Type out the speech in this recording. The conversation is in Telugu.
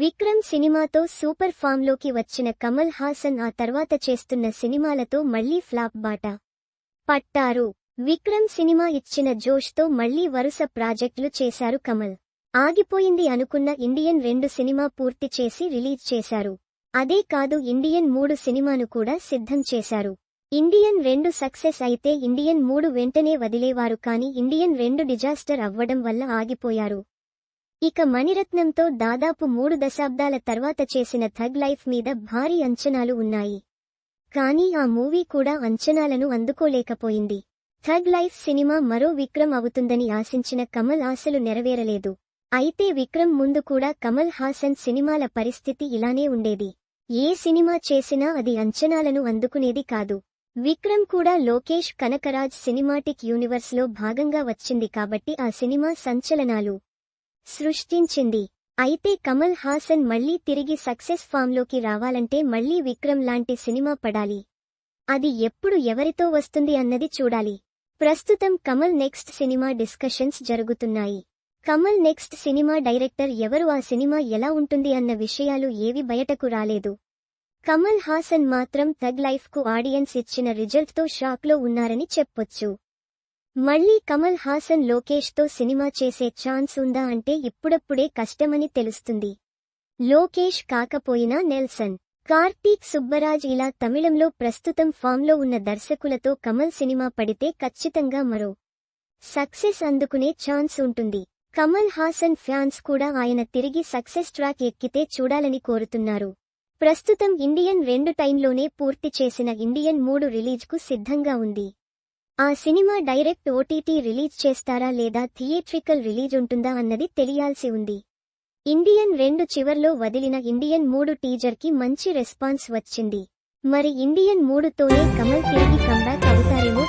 విక్రమ్ సినిమాతో సూపర్ ఫామ్లోకి వచ్చిన కమల్ హాసన్ ఆ తర్వాత చేస్తున్న సినిమాలతో మళ్ళీ ఫ్లాప్ బాట. పట్టారు. విక్రమ్ సినిమా ఇచ్చిన జోష్తో మళ్ళీ వరుస ప్రాజెక్టులు చేశారు కమల్. ఆగిపోయింది అనుకున్న ఇండియన్ రెండు సినిమా పూర్తి చేసి రిలీజ్ చేశారు. అదే కాదు ఇండియన్ మూడు సినిమాను కూడా సిద్ధం చేశారు. ఇండియన్ రెండు సక్సెస్ అయితే ఇండియన్ మూడు వెంటనే వదిలేవారు కాని ఇండియన్ రెండు డిజాస్టర్ అవ్వడం వల్ల ఆగిపోయారు. ఇక మణిరత్నంతో దాదాపు మూడు దశాబ్దాల తర్వాత చేసిన థగ్ లైఫ్ మీద భారీ అంచనాలు ఉన్నాయి. కానీ ఆ మూవీ కూడా అంచనాలను అందుకోలేకపోయింది. థగ్ లైఫ్ సినిమా మరో విక్రమ్ అవుతుందని ఆశించిన కమల్ ఆశలు నెరవేరలేదు. అయితే విక్రమ్ ముందు కూడా కమల్ హాసన్ సినిమాల పరిస్థితి ఇలానే ఉండేది. ఏ సినిమా చేసినా అది అంచనాలను అందుకునేది కాదు. విక్రమ్ కూడా లోకేష్ కనకరాజ్ సినిమాటిక్ యూనివర్స్లో భాగంగా వచ్చింది కాబట్టి ఆ సినిమా సంచలనాలు సృష్టించింది. అయితే కమల్ హాసన్ మళ్ళీ తిరిగి సక్సెస్ ఫామ్లోకి రావాలంటే మళ్ళీ విక్రమ్ లాంటి సినిమా పడాలి. అది ఎప్పుడు ఎవరితో వస్తుంది అన్నది చూడాలి. ప్రస్తుతం కమల్ నెక్స్ట్ సినిమా డిస్కషన్స్ జరుగుతున్నాయి. కమల్ నెక్స్ట్ సినిమా డైరెక్టర్ ఎవరు? ఆ సినిమా ఎలా ఉంటుంది అన్న విషయాలు ఏవి బయటకు రాలేదు. కమల్ హాసన్ మాత్రం థగ్ లైఫ్కు ఆడియన్స్ ఇచ్చిన రిజల్ట్తో షాక్లో ఉన్నారని చెప్పొచ్చు. మళ్ళీ కమల్ హాసన్ లోకేష్తో సినిమా చేసే ఛాన్స్ ఉందా అంటే ఇప్పుడప్పుడే కష్టమని తెలుస్తుంది. లోకేష్ కాకపోయినా నెల్సన్ కార్తీక్ సుబ్బరాజ్ ఇలా తమిళంలో ప్రస్తుతం ఫామ్లో ఉన్న దర్శకులతో కమల్ సినిమా పడితే ఖచ్చితంగా మరో సక్సెస్ అందుకునే ఛాన్స్ ఉంటుంది. కమల్ హాసన్ ఫ్యాన్స్ కూడా ఆయన తిరిగి సక్సెస్ ట్రాక్ ఎక్కితే చూడాలని కోరుతున్నారు. ప్రస్తుతం ఇండియన్ రెండు టైంలోనే పూర్తి చేసిన ఇండియన్ మూడు రిలీజ్కు సిద్ధంగా ఉంది. ఆ సినిమా డైరెక్ట్ ఓటీటీ రిలీజ్ చేస్తారా లేదా థియేట్రికల్ రిలీజ్ ఉంటుందా అన్నది తెలియాల్సి ఉంది. ఇండియన్ రెండు చివర్లో వదిలిన ఇండియన్ మూడు టీజర్కి మంచి రెస్పాన్స్ వచ్చింది. మరి ఇండియన్ మూడుతోనే కమల్ తిరిగి కంబ్యాక్ అవుతారేమో